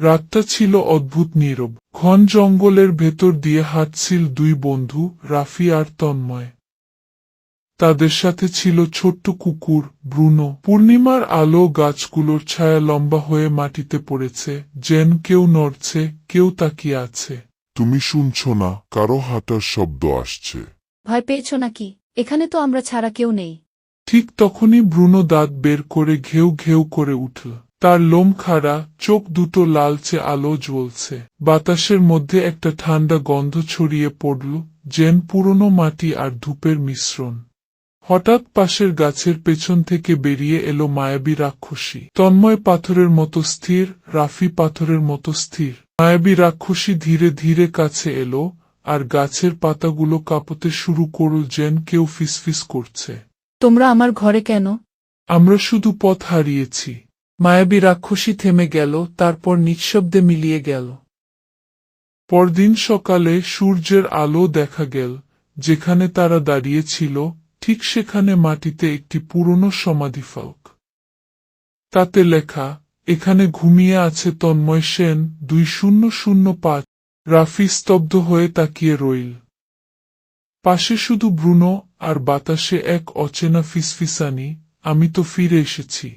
রাতটা ছিল অদ্ভুত নীরব। ঘন জঙ্গলের ভেতর দিয়ে হাঁটছিল দুই বন্ধু রাফি আর তন্ময়। তাদের সাথে ছিল ছোট্ট কুকুর ব্রুনো। পূর্ণিমার আলো গাছগুলোর ছায়া লম্বা হয়ে মাটিতে পড়েছে যেন কেউ নড়ছে কেউ তাকিয়ে আছে। তুমি শুনছ না কারও হাঁটার শব্দ আসছে। ভয় পেয়েছ নাকি? এখানে তো আমরা ছাড়া কেউ নেই। ঠিক তখনই ব্রুনো দাঁত বের করে ঘেউ ঘেউ করে উঠল। তার লোম খাড়া চোখ দুটো লালচে আলো জ্বলছে। বাতাসের মধ্যে একটা ঠান্ডা গন্ধ ছড়িয়ে পড়ল যেন পুরনো মাটি আর ধূপের মিশ্রণ। হঠাৎ পাশের গাছের পেছন থেকে বেরিয়ে এলো মায়াবী রাক্ষসী। তন্ময় পাথরের মতো স্থির রাফি পাথরের মতো স্থির। মায়াবী রাক্ষসী ধীরে ধীরে কাছে এলো আর গাছের পাতাগুলো কাঁপতে শুরু করল যেন কেউ ফিসফিস করছে। তোমরা আমার ঘরে কেন? আমরা শুধু পথ হারিয়েছি। মায়াবী রাক্ষসী থেমে গেল, তারপর নিঃশব্দে মিলিয়ে গেল। পরদিন সকালে সূর্যের আলো দেখা গেল, যেখানে তারা দাঁড়িয়েছিল ঠিক সেখানে মাটিতে একটি পুরনো সমাধিফলক তাতে লেখা, এখানে ঘুমিয়ে আছে তন্ময় সেন, দুই শূন্য শূন্য পাঁচ রাফি স্তব্ধ হয়ে তাকিয়ে রইল। পাশে শুধু ব্রুনো, আর বাতাসে এক অচেনা ফিসফিসানি, আমি তো ফিরে এসেছি।